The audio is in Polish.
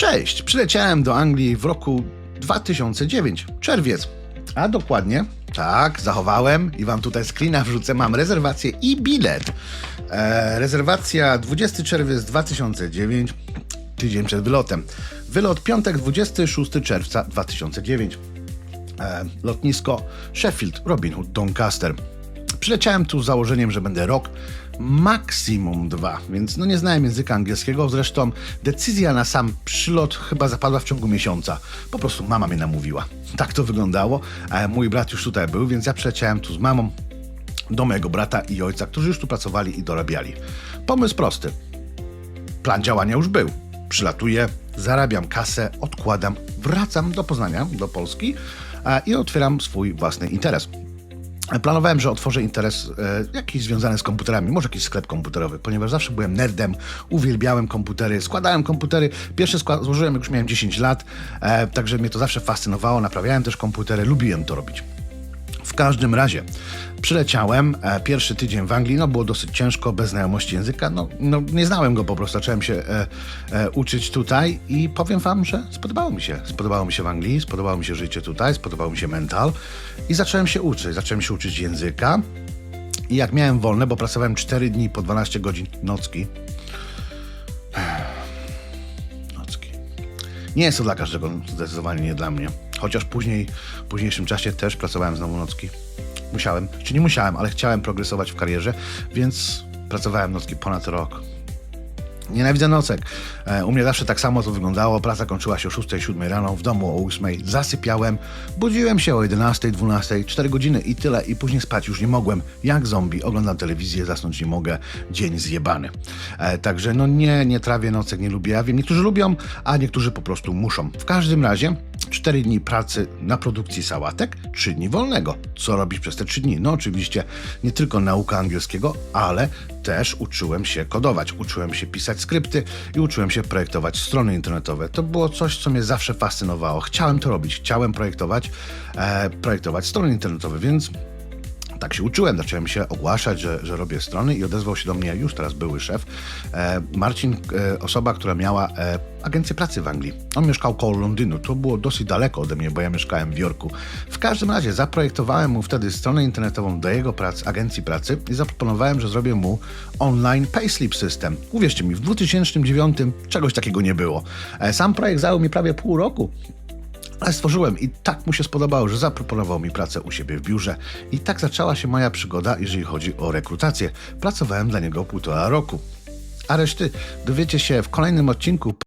Cześć! Przyleciałem do Anglii w roku 2009, czerwiec. A dokładnie, tak, zachowałem i wam tutaj screena wrzucę. Mam rezerwację i bilet. E, rezerwacja 20 czerwiec 2009, tydzień przed wylotem. Wylot piątek 26 czerwca 2009. E, lotnisko Sheffield, Robin Hood, Doncaster. Przyleciałem tu z założeniem, że będę rok, maksimum dwa, więc no nie znałem języka angielskiego. Zresztą decyzja na sam przylot chyba zapadła w ciągu miesiąca. Po prostu mama mnie namówiła. Tak to wyglądało. E, mój brat już tutaj był, więc ja przyleciałem tu z mamą do mojego brata i ojca, którzy już tu pracowali i dorabiali. Pomysł prosty. Plan działania już był. Przylatuję, zarabiam kasę, odkładam, wracam do Poznania, do Polski e, i otwieram swój własny interes. Planowałem, że otworzę interes e, jakiś związany z komputerami, może jakiś sklep komputerowy, ponieważ zawsze byłem nerdem, uwielbiałem komputery, składałem komputery. Pierwszy skład złożyłem, jak już miałem 10 lat, e, także mnie to zawsze fascynowało, naprawiałem też komputery, lubiłem to robić. Każdym razie przyleciałem e, pierwszy tydzień w Anglii, no było dosyć ciężko, bez znajomości języka, no, no nie znałem go po prostu, zacząłem się e, e, uczyć tutaj i powiem wam, że spodobało mi się. Spodobało mi się w Anglii, spodobało mi się życie tutaj, spodobało mi się mental i zacząłem się uczyć, zacząłem się uczyć języka i jak miałem wolne, bo pracowałem 4 dni po 12 godzin nocki, nocki. Nie jest to dla każdego, zdecydowanie nie dla mnie. Chociaż później, w późniejszym czasie też pracowałem znowu nocki. Musiałem, czy nie musiałem, ale chciałem progresować w karierze, więc pracowałem nocki ponad rok. Nienawidzę nocek. E, U mnie zawsze tak samo to wyglądało. Praca kończyła się o 6-7 rano, w domu o 8. Zasypiałem, budziłem się o 11, 12, 4 godziny i tyle. I później spać już nie mogłem. Jak zombie, oglądam telewizję, zasnąć nie mogę. Dzień zjebany. E, Także no nie, nie trawię nocek, nie lubię. Ja wiem, niektórzy lubią, a niektórzy po prostu muszą. W każdym razie 4 dni pracy na produkcji sałatek, 3 dni wolnego. Co robić przez te 3 dni? No oczywiście nie tylko nauka angielskiego, ale też uczyłem się kodować, uczyłem się pisać skrypty i uczyłem się projektować strony internetowe. To było coś, co mnie zawsze fascynowało. Chciałem to robić, chciałem projektować, e, projektować strony internetowe, więc tak się uczyłem, zacząłem się ogłaszać, że, że robię strony i odezwał się do mnie już teraz były szef, e, Marcin, e, osoba, która miała e, agencję pracy w Anglii. On mieszkał koło Londynu, to było dosyć daleko ode mnie, bo ja mieszkałem w Jorku. W każdym razie zaprojektowałem mu wtedy stronę internetową do jego pracy, agencji pracy i zaproponowałem, że zrobię mu online payslip system. Uwierzcie mi, w 2009 czegoś takiego nie było. E, sam projekt zajął mi prawie pół roku. Ale stworzyłem i tak mu się spodobało, że zaproponował mi pracę u siebie w biurze. I tak zaczęła się moja przygoda, jeżeli chodzi o rekrutację. Pracowałem dla niego półtora roku. A reszty dowiecie się w kolejnym odcinku